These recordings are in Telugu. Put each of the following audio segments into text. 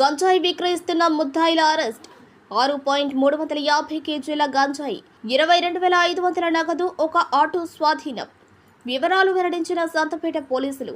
గంజాయి విక్రయిస్తున్న ముద్దాయిల అరెస్ట్. ఆరు పాయింట్ మూడు వందల యాభై కేజీల గంజాయి ఇరవై రెండు వేల ఐదు వందల నగదు ఒక ఆటో స్వాధీనం. వివరాలు వెల్లడించిన సంతపేట పోలీసులు.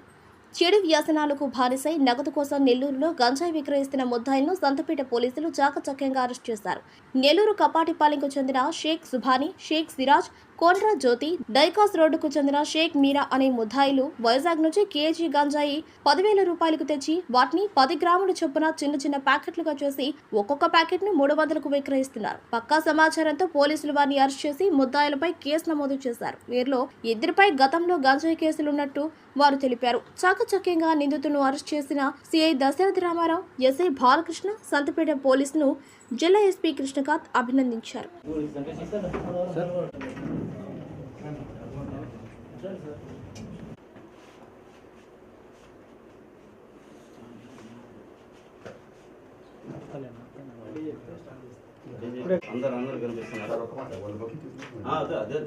చెడు వ్యసనాలకు బానిసై నగదు కోసం నెల్లూరులో గంజాయి విక్రయిస్తున్న ముద్దాయిలను సంతపేట పోలీసులు చాకచక్యంగా అరెస్ట్ చేశారు. నెల్లూరు కపాటిపాలెంకు చెందిన షేక్ సుభాని షేక్ సిరాజ్ కోండ్రా జ్యోతి డైకాస్ రోడ్డుకు చెందిన షేక్ మీరా అనే ముద్దాయిలు వైజాగ్ నుంచి కేజీ గంజాయి పదివేల రూపాయలకు తెచ్చి వాటిని పది గ్రాముల చొప్పున చిన్న చిన్న ప్యాకెట్లుగా చేసి ఒక్కొక్క ప్యాకెట్ను మూడు వందలకు విక్రయిస్తున్నారు. పక్కా సమాచారంతో పోలీసులు వారిని అరెస్ట్ చేసి ముద్దాయిలపై కేసు నమోదు చేశారు. వీరిలో ఇద్దరిపై గతంలో గంజాయి కేసులున్నట్టు వారు తెలిపారు. చాకచక్యంగా నిందితులను అరెస్ట్ చేసిన సిఐ దశరథ రామారావు ఎస్ఐ బాలకృష్ణ సంతపేట పోలీసును జిల్లా ఎస్పీ కృష్ణకాంత్ అభినందించారు. అందరు అందరు కనిపిస్తున్నారు అదే అదే.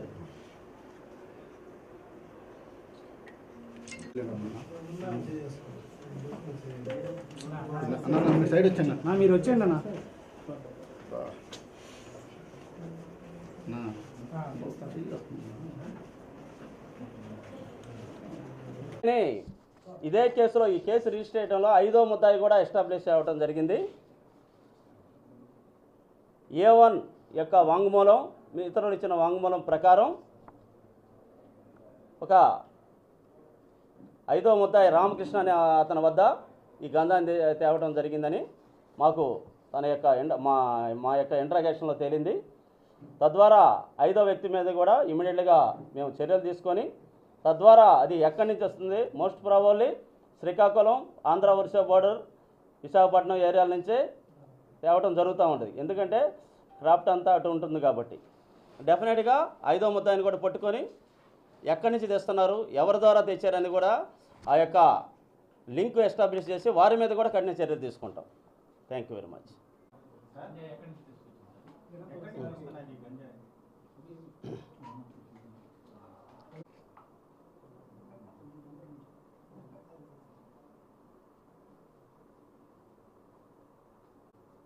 సైడ్ వచ్చాను మీరు వచ్చేయండి అన్న నా ఇదే కేసులో ఈ కేసు రిజిస్టర్ చేయడంలో ఐదో ముద్దాయి కూడా ఎస్టాబ్లిష్ అవ్వడం జరిగింది. ఏ వన్ యొక్క వాంగ్మూలం మీ ఇతరులు ఇచ్చిన వాంగ్మూలం ప్రకారం ఒక ఐదో ముద్దాయి రామకృష్ణ అనే అతని వద్ద ఈ గంధాన్ని తేవడం జరిగిందని మాకు తన యొక్క ఎండ మా మా యొక్క ఇంట్రాగేషన్లో తేలింది. తద్వారా ఐదో వ్యక్తి మీద కూడా ఇమీడియట్గా మేము చర్యలు తీసుకొని తద్వారా అది ఎక్కడి నుంచి వస్తుంది? Most probably Srikakulam Andhra Orissa border Visakhapatnam ఏరియాల నుంచే తేవటం జరుగుతూ ఉంటుంది. ఎందుకంటే క్రాఫ్ట్ అంతా అటు ఉంటుంది కాబట్టి. డెఫినెట్గా ఐదో ముద్దాయిని కూడా పట్టుకొని ఎక్కడి నుంచి తెస్తున్నారు ఎవరి ద్వారా తెచ్చారని కూడా ఆ యొక్క లింక్ ఎస్టాబ్లిష్ చేసి వారి మీద కూడా కఠిన చర్యలు తీసుకుంటాం. Thank you very much.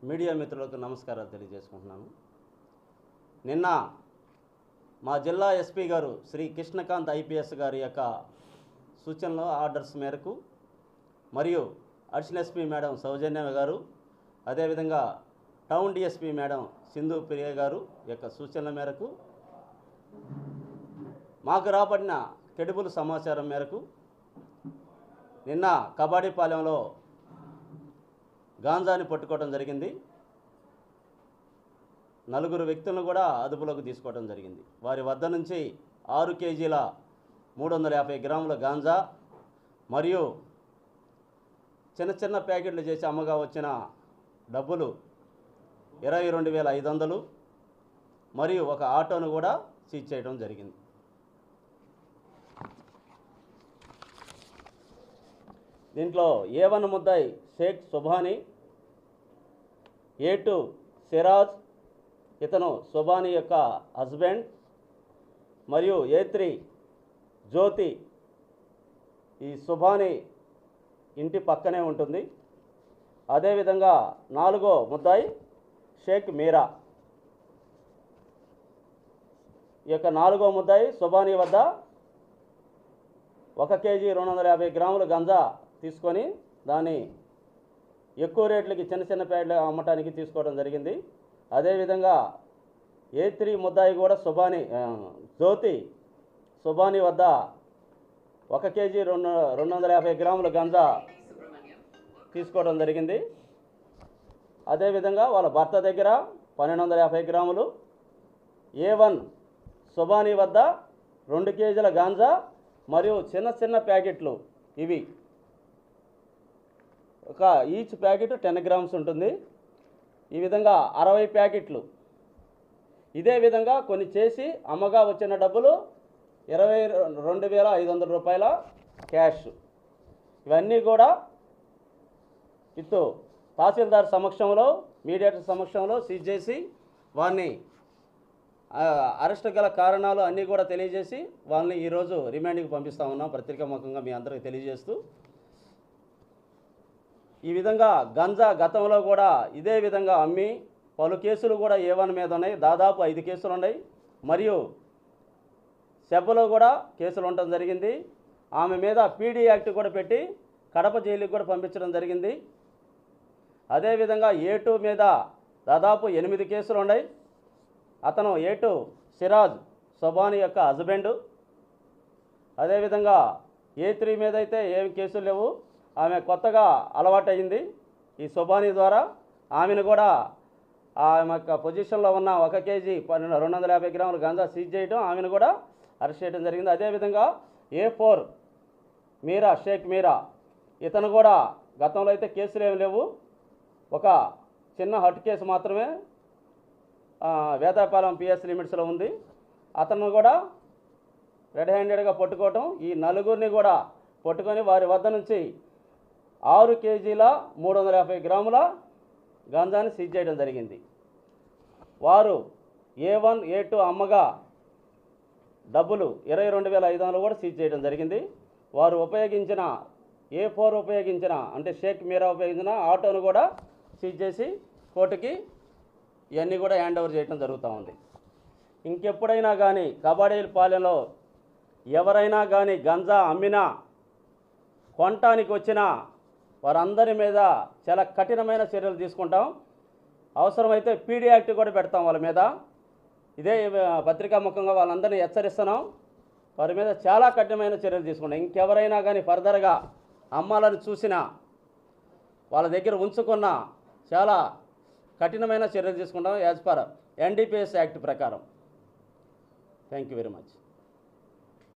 Media మిత్రులకు నమస్కారాలు తెలియజేసుకుంటున్నాను. నిన్న మా జిల్లా ఎస్పీ గారు శ్రీ కృష్ణకాంత్ ఐపీఎస్ గారి యొక్క సూచనలు ఆర్డర్స్ మేరకు మరియు అడిషనల్ ఎస్పీ మేడం సౌజన్య గారు అదేవిధంగా town DSP madam Sindhu Priya garu యొక్క సూచనల మేరకు మాకు రాబడిన కెడుబుల్ సమాచారం మేరకు నిన్న కబాడీపాలెంలో గాంజాని పట్టుకోవడం జరిగింది. నలుగురు వ్యక్తులను కూడా అదుపులోకి తీసుకోవడం జరిగింది. వారి వద్ద నుంచి ఆరు కేజీల మూడు వందల యాభై గ్రాముల గాంజా మరియు చిన్న చిన్న ప్యాకెట్లు చేసి అమ్మగా వచ్చిన డబ్బులు ఇరవై రెండు వేల ఐదు వందలు మరియు ఒక ఆటోను కూడా సీజ్ చేయడం జరిగింది. దీంట్లో ఏ వన్ ముద్దాయి? షేక్ సుభానీ ఏ టూ సిరాజ్ ఇతను సుభానీ యొక్క హస్బెండ్ మరియు ఏ త్రీ జ్యోతి ఈ సుభానీ ఇంటి పక్కనే ఉంటుంది. అదేవిధంగా నాలుగో ముద్దాయి షేక్ మీరా. ఈ యొక్క నాలుగో ముద్దాయి సుభానీ వద్ద ఒక కేజీ రెండు వందల యాభై గ్రాముల గంజా తీసుకొని దాన్ని ఎక్కువ రేట్లకి చిన్న చిన్న ప్యాడ్లు అమ్మటానికి తీసుకోవడం జరిగింది. అదేవిధంగా ఏ త్రీ ముద్దాయి కూడా సుబాని జ్యోతి సుబాని వద్ద ఒక కేజీ రెండు రెండు వందల యాభై గ్రాముల గంజా తీసుకోవడం జరిగింది. అదేవిధంగా వాళ్ళ భర్త దగ్గర పన్నెండు వందల యాభై గ్రాములు ఏ వన్ సుబాని వద్ద రెండు కేజీల గాంజా మరియు చిన్న చిన్న ప్యాకెట్లు ఇవి. ఒక ఈచ్ ప్యాకెట్ టెన్ గ్రామ్స్ ఉంటుంది. ఈ విధంగా అరవై ప్యాకెట్లు. ఇదే విధంగా కొన్ని చేసి అమ్మగా వచ్చిన డబ్బులు ఇరవై రెండు వేల ఐదు వందల రూపాయల క్యాష్ ఇవన్నీ కూడా ఇత్తు తహసీల్దార్ సమక్షంలో మీడియేటర్ సమక్షంలో సీజ్ చేసి వారిని అరెస్ట్ గల కారణాలు అన్నీ కూడా తెలియజేసి వాళ్ళని ఈరోజు రిమాండ్కి పంపిస్తా ఉన్నాం. పత్రికాముఖంగా మీ అందరికీ తెలియజేస్తూ ఈ విధంగా గంజా గతంలో కూడా ఇదే విధంగా అమ్మి పలు కేసులు కూడా ఏవన్ మీద ఉన్నాయి. దాదాపు ఐదు కేసులు ఉన్నాయి. మరియు సెబ్బలో కూడా కేసులు ఉండటం జరిగింది. ఆమె మీద పీడీ యాక్ట్ కూడా పెట్టి కడప జైలుకి కూడా పంపించడం జరిగింది. అదేవిధంగా ఏటు మీద దాదాపు ఎనిమిది కేసులు ఉన్నాయి. అతను ఏటు సిరాజ్ సొబాని యొక్క హస్బెండు. అదేవిధంగా ఏ త్రీ మీద అయితే ఏం కేసులు లేవు. ఆమె కొత్తగా అలవాటయింది. ఈ సుబానీ ద్వారా ఆమెను కూడా ఆమె యొక్క పొజిషన్లో ఉన్న ఒక కేజీ పన్నెండు రెండు వందల యాభై గ్రాముల గంజా సీజ్ చేయడం ఆమెను కూడా అరెస్ట్ చేయడం జరిగింది. అదేవిధంగా ఏ ఫోర్ మీరా షేక్ మీరా ఇతను కూడా గతంలో అయితే కేసులు ఏమి లేవు. ఒక చిన్న హట్ కేసు మాత్రమే వేదాపాలెం పిఎస్ లిమిట్స్లో ఉంది. అతను కూడా రెడ్ హ్యాండెడ్గా పట్టుకోవటం ఈ నలుగురిని కూడా పట్టుకొని వారి వద్ద నుంచి ఆరు కేజీల మూడు వందల యాభై గ్రాముల గంజాన్ని సీజ్ చేయడం జరిగింది. వారు ఏ వన్ ఏ టూ అమ్మగా డబ్బులు ఇరవై రెండు వేల ఐదు వందలు కూడా సీజ్ చేయడం జరిగింది. వారు ఉపయోగించిన ఏ ఫోర్ ఉపయోగించిన అంటే షేక్ మీరా ఉపయోగించిన ఆటోను కూడా సీజ్ చేసి కోర్టుకి ఇవన్నీ కూడా హ్యాండ్ ఓవర్ చేయడం జరుగుతూ ఉంది. ఇంకెప్పుడైనా కానీ కబడ్డీ పాలెంలో ఎవరైనా కానీ గంజా అమ్మినా కొనటానికి వచ్చినా వారందరి మీద చాలా కఠినమైన చర్యలు తీసుకుంటాం. అవసరమైతే పీడీ యాక్ట్ కూడా పెడతాం వాళ్ళ మీద. ఇదే పత్రికా ముఖంగా వాళ్ళందరినీ హెచ్చరిస్తున్నాం. వారి మీద చాలా కఠినమైన చర్యలు తీసుకుంటాం. ఇంకెవరైనా కానీ ఫర్దర్గా అమ్మాలని చూసినా వాళ్ళ దగ్గర ఉంచుకున్న చాలా కఠినమైన చర్యలు తీసుకుంటాం యాజ్ పర్ ఎన్డీపీఎస్ యాక్ట్ ప్రకారం. Thank you very much.